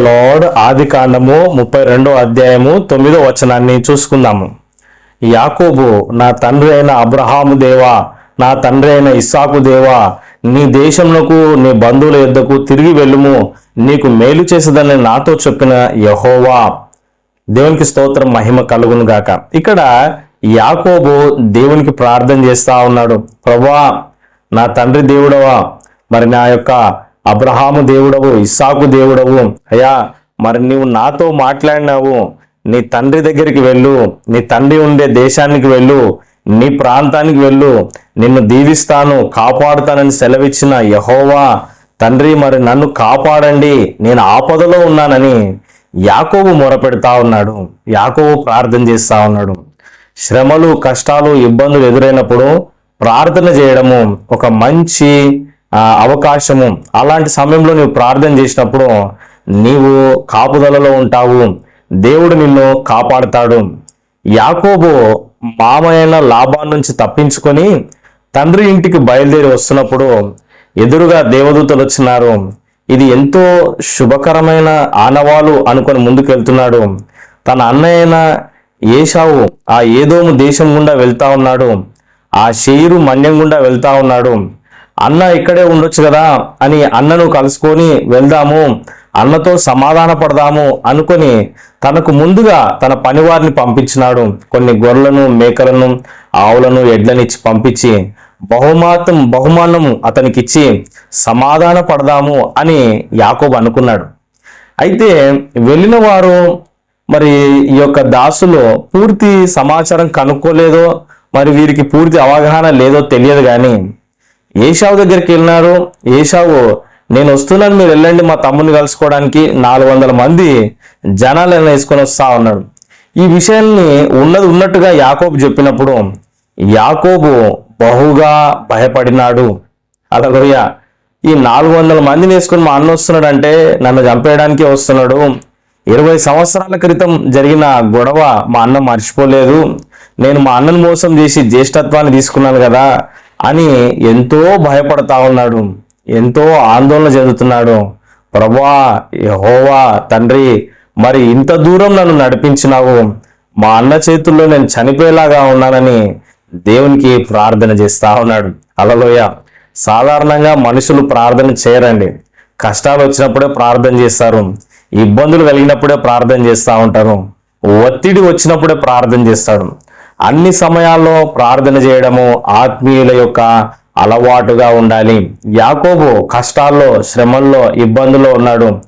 Lord ఆది కాండము ముప్పై రెండో అధ్యాయము తొమ్మిదో వచనాన్ని చూసుకుందాము. యాకోబు నా తండ్రి అయిన అబ్రహాము దేవా నా తండ్రి అయిన ఇస్సాకు దేవా నీ దేశంలోకు నీ బంధువుల యొద్దకు తిరిగి వెళ్ళుము. నీకు మేలు చేసేదని నాతో చెప్పిన యహోవా. దేవునికి స్తోత్రం మహిమ కలుగును గాక. ఇక్కడ యాకోబు దేవునికి ప్రార్థన చేస్తా ఉన్నాడు. ప్రభా నా తండ్రి దేవుడవా మరి నా యొక్క అబ్రహాము దేవుడవు ఇస్సాకు దేవుడవు అయ్యా మరి నీవు నాతో మాట్లాడినావు నీ తండ్రి దగ్గరికి వెళ్ళు నీ తండ్రి ఉండే దేశానికి వెళ్ళు నీ ప్రాంతానికి వెళ్ళు నిన్ను దీవిస్తాను కాపాడుతానని సెలవిచ్చిన యహోవా తండ్రి మరి నన్ను కాపాడండి నేను ఆపదలో ఉన్నానని యాకోబు మొరపెడతా ఉన్నాడు యాకోబు ప్రార్థన చేస్తా ఉన్నాడు. శ్రమలు కష్టాలు ఇబ్బందులు ఎదురైనప్పుడు ప్రార్థన చేయడము ఒక మంచి అవకాశము అలాంటి సమయంలో నీవు ప్రార్థన చేసినప్పుడు నీవు కాపుదలలో ఉంటావు. దేవుడు నిన్ను కాపాడుతాడు. యాకోబు మామైన లాభం నుంచి తప్పించుకొని తండ్రి ఇంటికి బయలుదేరి వస్తున్నప్పుడు ఎదురుగా దేవదూతలు వచ్చినారు. ఇది ఎంతో శుభకరమైన ఆనవాలు అనుకొని ముందుకెళ్తున్నాడు. తన తన అయిన ఏషావు ఆ ఏదోము దేశం గుండా వెళ్తా ఉన్నాడు. ఆ షేరు మన్యం గుండా వెళ్తా ఉన్నాడు. అన్న ఇక్కడే ఉండొచ్చు కదా అని అన్నను కలుసుకొని వెళ్దాము అన్నతో సమాధాన పడదాము అనుకొని తనకు ముందుగా తన పనివారిని పంపించినాడు. కొన్ని గొర్రెలను మేకలను ఆవులను ఎడ్లనిచ్చి పంపించి బహుమాతం బహుమానము అతనికిచ్చి సమాధాన పడదాము అని యాకోబు అనుకున్నాడు. అయితే వెళ్ళిన వారు మరి ఈ యొక్క దాసులో పూర్తి సమాచారం కనుక్కోలేదో మరి వీరికి పూర్తి అవగాహన లేదో తెలియదు కానీ ఏషావు దగ్గరికి వెళ్ళినారు. ఏషావు నేను వస్తున్నాను మీరు వెళ్ళండి మా తమ్ముని కలుసుకోవడానికి నాలుగు వందల మంది జనాలను వేసుకొని వస్తా ఉన్నాడు ఈ విషయాన్ని ఉన్నది ఉన్నట్టుగా యాకోబు చెప్పినప్పుడు యాకోబు బహుగా భయపడినాడు. అలలోయ ఈ నాలుగు వందల మందిని వేసుకొని మా అన్న వస్తున్నాడు అంటే నన్ను చంపేయడానికి వస్తున్నాడు. ఇరవై సంవత్సరాల క్రితం జరిగిన గొడవ మా అన్న మర్చిపోలేదు. నేను మా అన్నను మోసం చేసి జ్యేష్ఠత్వాన్ని తీసుకున్నాను కదా. అని ఎంతో భయపడతా ఉన్నాడు ఎంతో ఆందోళన చెందుతున్నాడు. ప్రభా యహోవా తండ్రి మరి ఇంత దూరం నన్ను నడిపించినావు. మా అన్న చేతుల్లో నేను చనిపోయేలాగా ఉన్నానని దేవునికి ప్రార్థన చేస్తా ఉన్నాడు. అలలోయ సాధారణంగా మనుషులు ప్రార్థన చేయరండి. కష్టాలు వచ్చినప్పుడే ప్రార్థన చేస్తారు. ఇబ్బందులు కలిగినప్పుడే ప్రార్థన చేస్తూ ఉంటారు. ఒత్తిడి వచ్చినప్పుడే ప్రార్థన చేస్తాడు. అన్ని సమయాల్లో ప్రార్థన చేయడము ఆత్మీయుల యొక్క అలవాటుగా ఉండాలి. యాకోబు కష్టాల్లో శ్రమల్లో ఇబ్బందుల్లో ఉన్నాడు.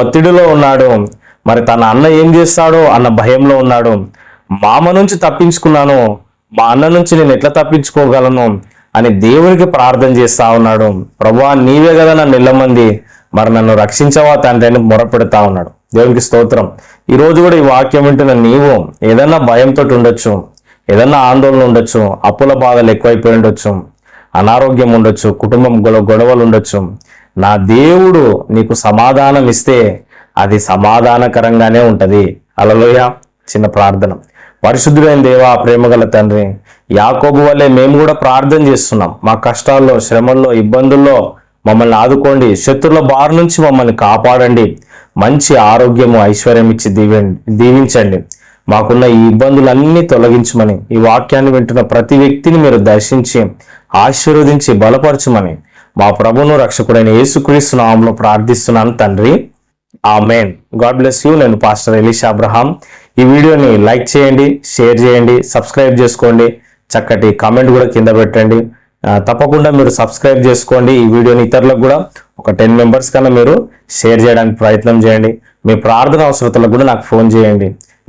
ఒత్తిడిలో ఉన్నాడు. మరి తన అన్న ఏం చేస్తాడో అన్న భయంలో ఉన్నాడు. మామ నుంచి తప్పించుకున్నాను. మా అన్న నుంచి నేను ఎట్లా తప్పించుకోగలను అని దేవునికి ప్రార్థన చేస్తా ఉన్నాడు. ప్రభా నీవే కదా నన్ను నిల్లమంది మరి నన్ను రక్షించవా తండ్రి అని మొరపెడతా ఉన్నాడు. దేవునికి స్తోత్రం. ఈరోజు కూడా ఈ వాక్యం వింటున్న నీవు ఏదన్నా భయంతో ఉండొచ్చు. ఏదన్నా ఆందోళన ఉండొచ్చు అప్పుల బాధలు ఎక్కువైపోయి ఉండొచ్చు అనారోగ్యం ఉండొచ్చు కుటుంబం గొడవలు ఉండొచ్చు. నా దేవుడు నీకు సమాధానం ఇస్తే అది సమాధానకరంగానే ఉంటుంది. అలలోయ. చిన్న ప్రార్థన. పరిశుద్ధుడైన దేవా ప్రేమగల తండ్రి యాకోబు వల్లే మేము కూడా ప్రార్థన చేస్తున్నాం. మా కష్టాల్లో శ్రమల్లో ఇబ్బందుల్లో మమ్మల్ని ఆదుకోండి. శత్రుల బారి నుంచి మమ్మల్ని కాపాడండి. మంచి ఆరోగ్యము ఐశ్వర్యం ఇచ్చి దీవి దీవించండి. మాకున్న ఈ ఇబ్బందులన్నీ తొలగించమని ఈ వాక్యాన్ని వింటున్న ప్రతి వ్యక్తిని మీరు దర్శించి ఆశీర్వదించి బలపరచమని మా ప్రభును రక్షకుడైన యేసుక్రీస్తు నామంలో ప్రార్థిస్తున్నాను తండ్రి. ఆమెన్. God bless you. నేను పాస్టర్ ఎలీష్ అబ్రహాం. ఈ వీడియోని లైక్ చేయండి షేర్ చేయండి సబ్స్క్రైబ్ చేసుకోండి చక్కటి కామెంట్ కూడా కింద పెట్టండి. తప్పకుండా మీరు సబ్స్క్రైబ్ చేసుకోండి. ఈ వీడియోని ఇతరులకు కూడా ఒక టెన్ మెంబర్స్ కన్నా మీరు షేర్ చేయడానికి ప్రయత్నం చేయండి. మీ ప్రార్థన అవసరతలకు కూడా నాకు ఫోన్ చేయండి.